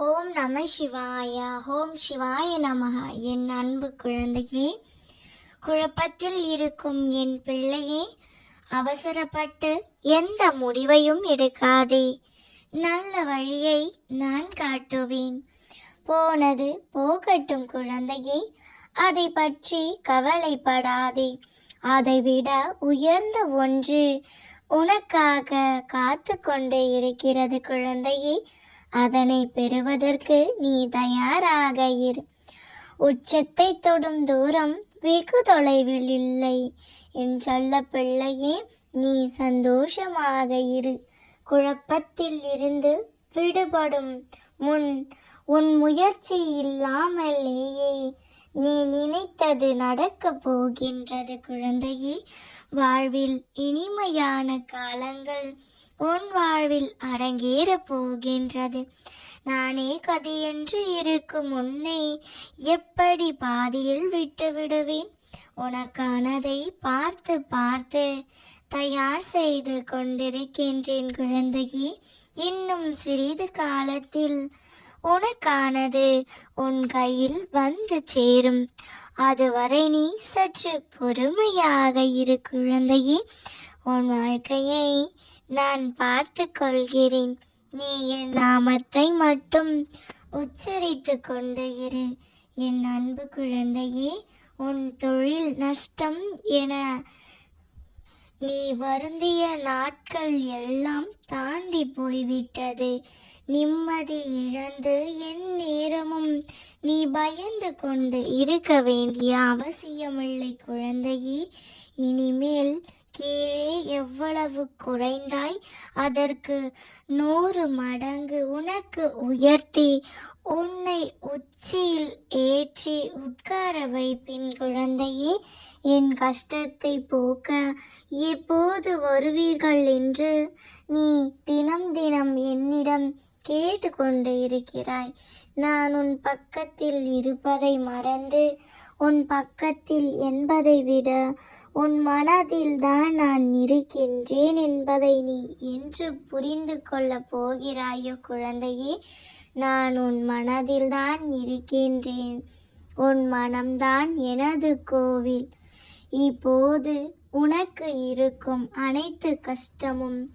ஓம் நம சிவாய ஓம் சிவாய நமக என் அன்பு குழந்தையே குழப்பத்தில் இருக்கும் என் பிள்ளையே அவசரப்பட்டு எந்த முடிவையும் எடுக்காதே. நல்ல வழியை நான் காட்டுவேன். போனது போகட்டும் குழந்தையே அதை பற்றி கவலைப்படாதே. அதைவிட உயர்ந்த ஒன்று உனக்காக காத்து கொண்டு இருக்கிறது குழந்தையே. அதனை பெறுவதற்கு நீ தயாராக இரு. உச்சத்தை தொடும் தூரம் வெகு தொலைவில் இல்லை. என் சொல்ல பிள்ளையே நீ சந்தோஷமாக இரு. குழப்பத்தில் இருந்து விடுபடும் முன் உன் முயற்சி இல்லாமலேயே நீ நினைத்தது நடக்கப் போகின்றது குழந்தையே. வாழ்வில் இனிமையான காலங்கள் உன் வாழ்வில் அரங்கேற போகின்றது. நானே கதையென்று இருக்கும் உன்னை எப்படி பாதியில் விட்டு விடுவேன்? உனக்கானதை பார்த்து பார்த்து தயார் செய்து கொண்டிருக்கின்றேன் குழந்தையே. இன்னும் சிறிது காலத்தில் உனக்கானது உன் கையில் வந்து சேரும். அதுவரை நீ சற்று பொறுமையாக இரு குழந்தையே. உன் வாழ்க்கையை நான் பார்த்து கொள்கிறேன். நீ என் நாமத்தை மட்டும் உச்சரித்து கொண்டு இரு. என் அன்பு குழந்தையே உன் தொழில் நஷ்டம் என நீ வருந்திய நாட்கள் எல்லாம் தாண்டி போய்விட்டது. நிம்மதி இழந்து என் நேரமும் நீ பயந்து கொண்டு இருக்க வேண்டிய அவசியமில்லை குழந்தையே. இனிமேல் கீழே எவ்வளவு குறைந்தாய்? அதற்கு நூறு மடங்கு உனக்கு உயர்த்தி உன்னை உச்சியில் ஏற்றி உட்கார வைப்பின் குழந்தையே என் கஷ்டத்தை போக்க எப்போது வருவீர்கள் என்று நீ தினம் தினம் என்னிடம் கேட்டுக்கொண்டு இருக்கிறாய். நான் உன் பக்கத்தில் இருப்பதை மறந்து உன் பக்கத்தில் என்பதை விட உன் மனதில் தான் நான் இருக்கின்றேன் என்பதை நீ என்று புரிந்து கொள்ளப் போகிறாயோ குழந்தையே நான் உன் மனதில் தான் இருக்கின்றேன். உன் மனம்தான் எனது கோவில். இப்போது உனக்கு இருக்கும் அனைத்து கஷ்டமும்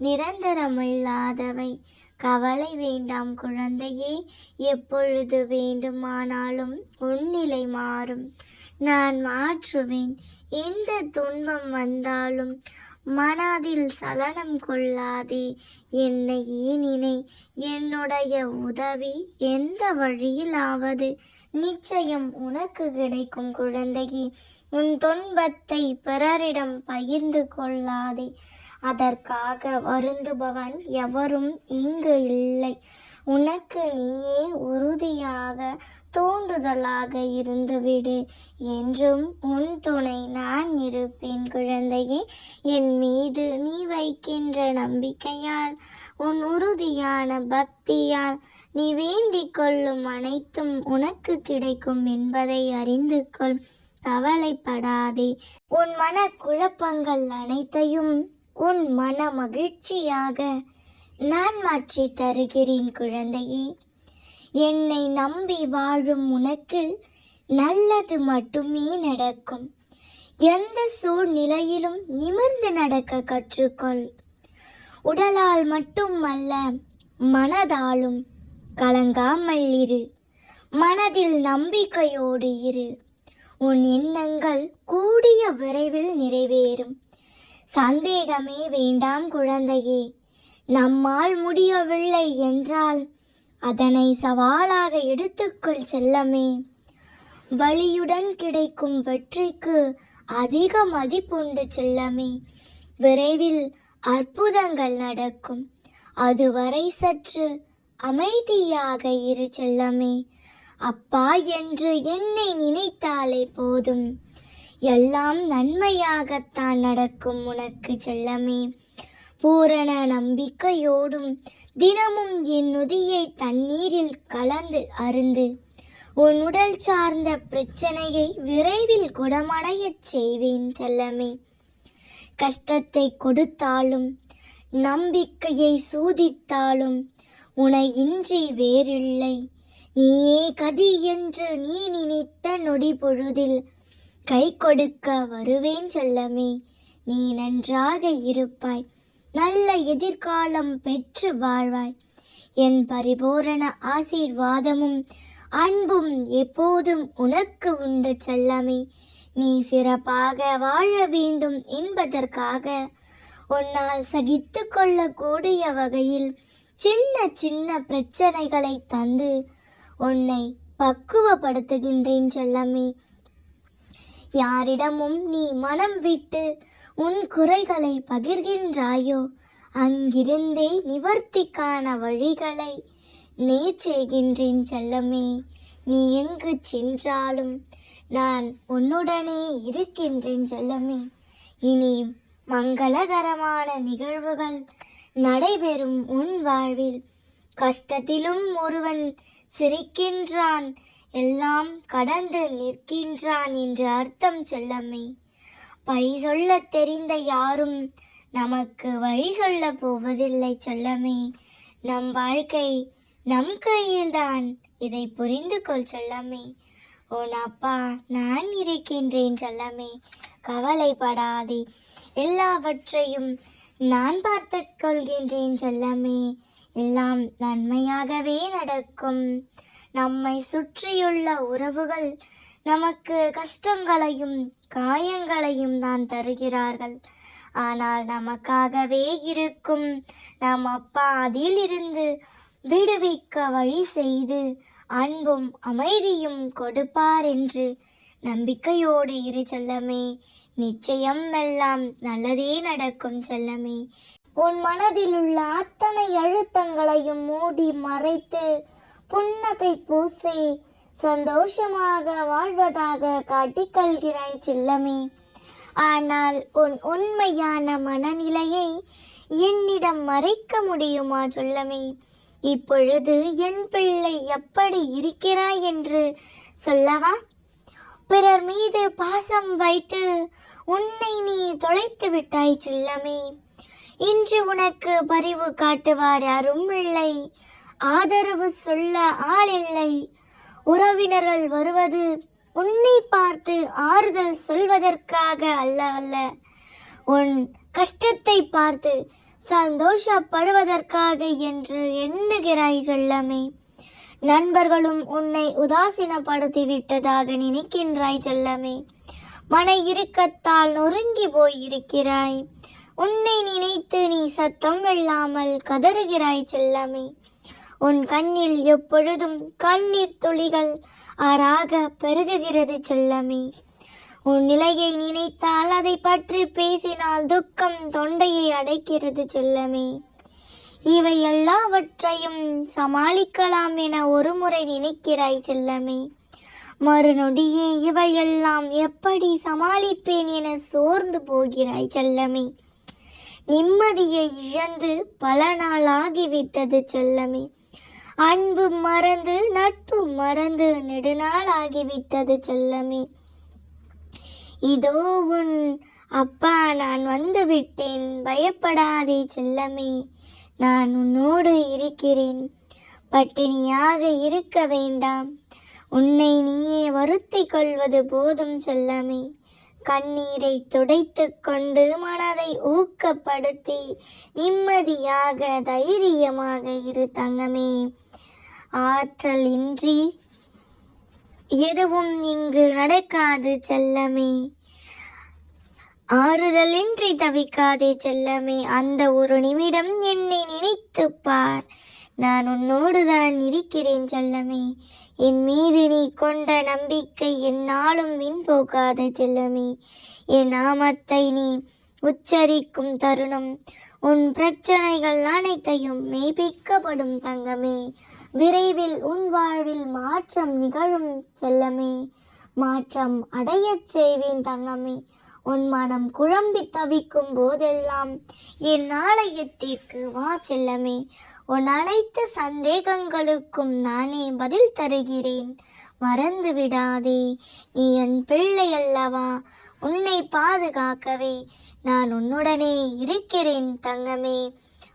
நிரந்தரமில்லாதவை. கவலை வேண்டாம் குழந்தையே எப்பொழுது வேண்டுமானாலும் உன்னிலை மாறும். நான் மாற்றுவேன். எந்த துன்பம் வந்தாலும் மனதில் சலனம் கொள்ளாதே. என்னை ஏனினை என்னுடைய உதவி எந்த வழியிலாவது நிச்சயம் உனக்கு கிடைக்கும் குழந்தையே. உன் துன்பத்தை பிறரிடம் பகிர்ந்து கொள்ளாதே. அதற்காக வருந்துபவன் எவரும் இங்கு இல்லை. உனக்கு நீயே உறுதியாக தூண்டுதலாக இருந்துவிடு. என்றும் உன் துணை நான் இருப்பேன் குழந்தையே என் மீது நீ வைக்கின்ற நம்பிக்கையால் உன் உறுதியான பக்தியால் நீ வேண்டிக் கொள்ளும் அனைத்தும் உனக்கு கிடைக்கும் என்பதை அறிந்து கொள். கவலைப்படாதே. உன் மன குழப்பங்கள் அனைத்தையும் உன் மன மகிழ்ச்சியாக நான் மாற்றி தருகிறேன் குழந்தையே. என்னை நம்பி வாழும் உனக்கு நல்லது மட்டுமே நடக்கும். எந்த சூழ்நிலையிலும் நிமிர்ந்து நடக்க கற்றுக்கொள். உடலால் மட்டுமல்ல மனதாலும் கலங்காமல் இரு. மனதில் நம்பிக்கையோடு இரு. உன் எண்ணங்கள் கூடிய விரைவில் நிறைவேறும். சந்தேகமே வேண்டாம் குழந்தையே. நம்மால் முடியவில்லை என்றால் அதனை சவாலாக எடுத்துக்கொள் செல்லமே. வழியுடன் கிடைக்கும் வெற்றிக்கு அதிக மதிப்புண்டு செல்லமே. விரைவில் அற்புதங்கள் நடக்கும். அதுவரை சற்று அமைதியாக இரு செல்லமே. அப்பா என்று என்னை நினைத்தாலே போதும். எல்லாம் நன்மையாகத்தான் நடக்கும் உனக்கு செல்லமே. பூரண நம்பிக்கையோடும் தினமும் என் நொதியை தண்ணீரில் கலந்து அருந்து உன் உடல் சார்ந்த பிரச்சனையை விரைவில் குணமடையச் செய்வேன் செல்லமே. கஷ்டத்தை கொடுத்தாலும் நம்பிக்கையை சூதித்தாலும் உனை இன்றி வேறில்லை. நீயே கதி என்று நீ நினைத்த நொடி பொழுதில் கை கொடுக்க வருவேன் செல்லமே. நீ நன்றாக இருப்பாய். நல்ல எதிர்காலம் பெற்று வாழ்வாய். என் பரிபூரண ஆசீர்வாதமும் அன்பும் எப்போதும் உனக்கு உண்டு செல்லமே. நீ சிறப்பாக வாழ வேண்டும் என்பதற்காக உன்னால் சகித்து கொள்ளக்கூடிய வகையில் சின்ன சின்ன பிரச்சனைகளை தந்து உன்னை பக்குவப்படுத்துகின்றேன் செல்லமே. யாரிடமும் நீ மனம் விட்டு உன் குறைகளை பகிர்கின்றாயோ? அங்கிருந்தே நிவர்த்திக்கான வழிகளை நேர் செய்கின்றேன் செல்லமே. நீ எங்கு சென்றாலும் நான் உன்னுடனே இருக்கின்றேன் செல்லமே. இனி மங்களகரமான நிகழ்வுகள் நடைபெறும் உன் வாழ்வில். கஷ்டத்திலும் ஒருவன் சிரிக்கின்றான் எல்லாம் கடந்து நிற்கின்றான் என்று அர்த்தம் செல்லமே. பழி சொல்ல தெரிந்த யாரும் நமக்கு வழி சொல்ல போவதில்லை சொல்லமே. நம் வாழ்க்கை நம் கையில்தான். இதை புரிந்து கொள் சொல்லமே. உன் அப்பா நான் இருக்கின்றேன் சொல்லமே. கவலைப்படாதே. எல்லாவற்றையும் நான் பார்த்து கொள்கின்றேன் சொல்லமே. எல்லாம் நன்மையாகவே நடக்கும். நம்மை சுற்றியுள்ள உறவுகள் நமக்கு கஷ்டங்களையும் காயங்களையும் தான் தருகிறார்கள். ஆனால் நமக்காகவே இருக்கும் நம் அப்பா அதிலிருந்து விடுவிக்க வழி செய்து அன்பும் அமைதியும் கொடுப்பார் என்று நம்பிக்கையோடு இரு செல்லமே. நிச்சயம் எல்லாம் நல்லதே நடக்கும் செல்லமே. உன் மனதில் உள்ள அத்தனை அழுத்தங்களையும் மூடி மறைத்து புன்னகை பூசி சந்தோஷமாக வாழ்வதாக காட்டிக்கொள்கிறாய் செல்லமே. ஆனால் உன் உண்மையான மனநிலையை என்னிடம் மறைக்க முடியுமா சொல்லமே. இப்பொழுது என் பிள்ளை எப்படி இருக்கிறாய் என்று சொல்லவா? பிறர் மீது பாசம் வைத்து உன்னை நீ தொலைத்து விட்டாய் செல்லமே. இன்று உனக்கு பரிவு காட்டுவார் யாரும் இல்லை ஆதரவு சொல்ல ஆள் இல்லை உறவினர்கள் வருவது உன்னை பார்த்து ஆறுதல் சொல்வதற்காக அல்ல அல்ல. உன் கஷ்டத்தை பார்த்து சந்தோஷப்படுவதற்காக என்று எண்ணுகிறாய் செல்லமே. நண்பர்களும் உன்னை உதாசீனப்படுத்தி விட்டதாக நினைக்கின்றாய் செல்லமே. மன இறுக்கத்தால் நொறுங்கி போயிருக்கிறாய். உன்னை நினைத்து நீ சத்தம் இல்லாமல் கதறுகிறாய் செல்லமே. உன் கண்ணில் எப்பொழுதும் கண்ணீர் துளிகள் ஆறாக பெருகுகிறது செல்லமே. உன் நிலையை நினைத்தால் அதை பற்றி பேசினால் துக்கம் தொண்டையை அடைக்கிறது செல்லமே. இவை எல்லாவற்றையும் சமாளிக்கலாம் என ஒருமுறை நினைக்கிறாய் செல்லமே. மறுநொடியே இவையெல்லாம் எப்படி சமாளிப்பேன் என சோர்ந்து போகிறாய் செல்லமே. நிம்மதியை இழந்து பல நாள் ஆகிவிட்டது செல்லமே. அன்பு மறந்து நட்பு மறந்து நெடுநாள் ஆகிவிட்டது செல்லமே. இதோ உன் அப்பா நான் வந்து விட்டேன் பயப்படாதே செல்லமே. நான் உன்னோடு இருக்கிறேன். பட்டினியாக இருக்க வேண்டாம். உன்னை நீயே வருத்தி கொள்வது போதும் செல்லமே. கண்ணீரை துடைத்து கொண்டு மனதை ஊக்கப்படுத்தி நிம்மதியாக தைரியமாக இரு தங்கமே. ஆற்றல் இன்றி எதுவும் இங்கு நடக்காது செல்லமே. ஆறுதலின்றி தவிக்காதே செல்லமே. அந்த ஒரு நிமிடம் என்னை நினைத்துப் பார். நான் உன்னோடு தான் இருக்கிறேன் செல்லமே. என் மீது நீ கொண்ட நம்பிக்கை என்னாலும் வீண் போகாது செல்லமே. என் நாமத்தை நீ உச்சரிக்கும் தருணம். உன் பிரச்சனைகள் அனைத்தையும் மெய்ப்பிக்கப்படும் தங்கமே. விரைவில் உன் வாழ்வில் மாற்றம் நிகழும் செல்லமே. மாற்றம் அடையச் செய்வேன் தங்கமே. உன் மனம் குழம்பி தவிக்கும் போதெல்லாம் என் ஆலயத்திற்கு வா செல்லமே. உன் அனைத்து சந்தேகங்களுக்கும் நானே பதில் தருகிறேன். மறந்து விடாதே. நீ என் பிள்ளை அல்லவா? உன்னை பாதுகாக்கவே நான் உன்னுடனே இருக்கிறேன் தங்கமே.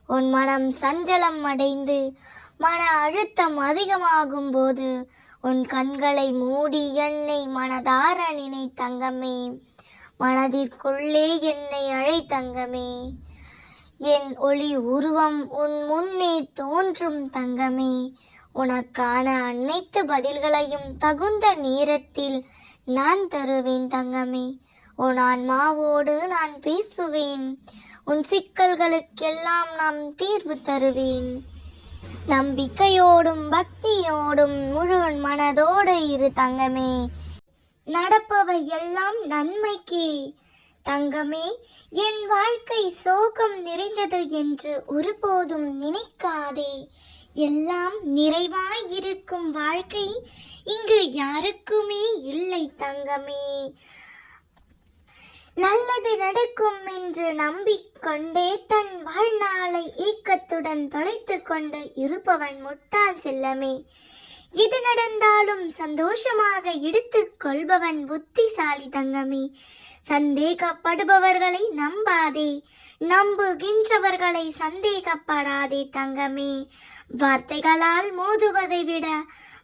உன் மனம் சஞ்சலம் அடைந்து மன அழுத்தம் அதிகமாகும் போது உன் கண்களை மூடி என்னை மனதார நினை தங்கமே. மனதிற்குள்ளே என்னை அழை தங்கமே. என் ஒளி உருவம் உன் முன்னே தோன்றும் தங்கமே. உனக்கான அனைத்து பதில்களையும் தகுந்த நேரத்தில் நான் தருவேன் தங்கமே. உன் ஆன்மாவோடு நான் பேசுவேன். உன் சிக்கல்களுக்கெல்லாம் நான் தீர்வு தருவேன். நம்பிக்கையோடும் பக்தியோடும் முழு மனதோடு இரு தங்கமே. நடப்பவை எல்லாம் நன்மைக்கு. தங்கமே என் வாழ்க்கை சோகம் நிறைந்தது என்று ஒருபோதும் நினைக்காதே. எல்லாம் நிறைவாய் இருக்கும் வாழ்க்கை இங்கு யாருக்குமே இல்லை தங்கமே. நல்லது நடக்கும் என்று நம்பிக்கொண்டே தன் வாழ்நாளை ஏக்கத்துடன் தொலைத்து கொண்டு இருப்பவன் முட்டாள் செல்லமே. எது நடந்தாலும் சந்தோஷமாக எடுத்துக் கொள்பவன் புத்திசாலி தங்கமே. சந்தேகப்படுபவர்களை நம்பாதே. நம்புகின்றவர்களை சந்தேகப்படாதே தங்கமே. வார்த்தைகளால் மோதுவதை விட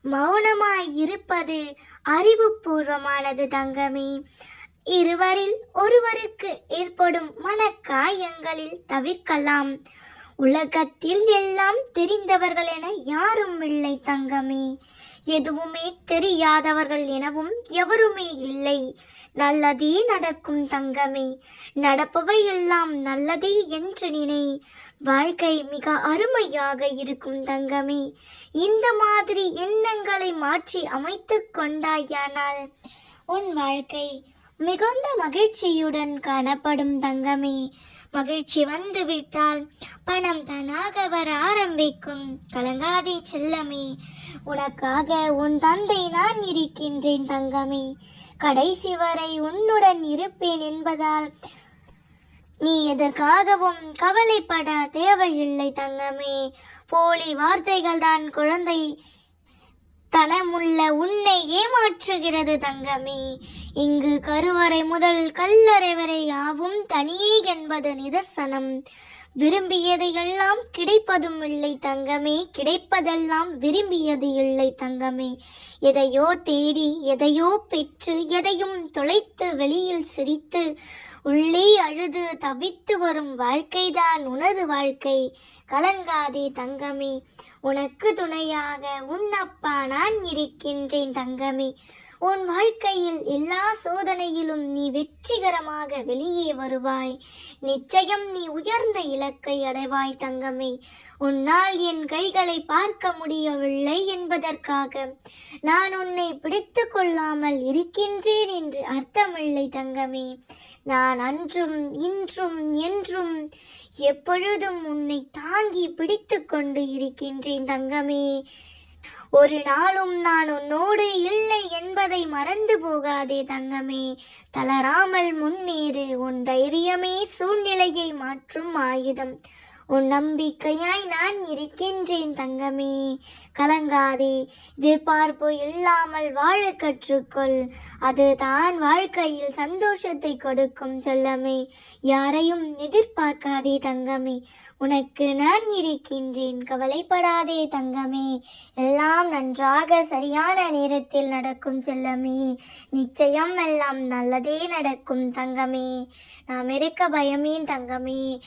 மௌனமாய் இருப்பது அறிவுபூர்வமானது தங்கமே. இருவரில் ஒருவருக்கு ஏற்படும் மனக்காயங்களில் தவிர்க்கலாம். உலகத்தில் எல்லாம் தெரிந்தவர்கள் என யாரும் இல்லை தங்கமே. எதுவுமே தெரியாதவர்கள் எனவும் எவருமே இல்லை. நல்லதே நடக்கும் தங்கமே. நடப்பவை எல்லாம் நல்லதே என்று நினை. வாழ்க்கை மிக அருமையாக இருக்கும் தங்கமே. இந்த மாதிரி எண்ணங்களை மாற்றி அமைத்து கொண்டாயானால் உன் வாழ்க்கை மிகுந்த மகிழ்ச்சியுடன் காணப்படும் தங்கமே. மகிழ்ச்சி வந்து விட்டால் பணம் தானாக வர ஆரம்பிக்கும். கலங்காதே செல்லமே. உனக்காக உன் தந்தை நான் இருக்கின்றேன் தங்கமே. கடைசி வரை உன்னுடன் இருப்பேன் என்பதால் நீ எதற்காகவும் கவலைப்பட தேவையில்லை தங்கமே. போலி வார்த்தைகள் தான் குழந்தை தனமுள்ள உன்னை ஏமாற்றுகிறது தங்கமே. இங்கு கருவறை முதல் கல்லறை வரை யாவும் தனியே என்பது நிதர்சனம். விரும்பியதையெல்லாம் கிடைப்பதும் இல்லை தங்கமே. கிடைப்பதெல்லாம் விரும்பியது இல்லை தங்கமே. எதையோ தேடி எதையோ பெற்று எதையும் தொலைத்து வெளியில் சிரித்து உள்ளே அழுது தவித்து வரும் வாழ்க்கைதான் உனது வாழ்க்கை. கலங்காதே தங்கமே உனக்கு துணையாக உன் அப்பா நான் இருக்கின்றேன் தங்கமே. உன் வாழ்க்கையில் எல்லா சோதனையிலும் நீ வெற்றிகரமாக வெளியே வருவாய். நிச்சயம் நீ உயர்ந்த இலக்கை அடைவாய் தங்கமே. உன்னால் என் கைகளை பார்க்க முடியவில்லை என்பதற்காக நான் உன்னை பிடித்து கொள்ளாமல் இருக்கின்றேன் என்று அர்த்தமில்லை தங்கமே. நான் அன்றும் இன்றும் என்றும் எப்பொழுதும் உன்னை தாங்கி பிடித்து கொண்டு இருக்கின்றேன் தங்கமே. ஒரு நாளும் நான் உன்னோடு இல்லை என்பதை மறந்து போகாதே தங்கமே. தளராமல் முன்னேறு உன் தைரியமே சூழ்நிலையை மாற்றும் ஆயுதம். உன் நம்பிக்கையாய் நான் இருக்கின்றேன் தங்கமே. கலங்காதே. எதிர்பார்ப்பு இல்லாமல் வாழ கற்றுக்கொள். அதுதான் வாழ்க்கையில் சந்தோஷத்தை கொடுக்கும் செல்லமே. யாரையும் எதிர்பார்க்காதே தங்கமே. உனக்கு நான் இருக்கின்றேன். கவலைப்படாதே தங்கமே. எல்லாம் நன்றாக சரியான நேரத்தில் நடக்கும் செல்லமே. நிச்சயம் எல்லாம் நல்லதே நடக்கும் தங்கமே. நாம் இருக்க பயமேன் தங்கமே.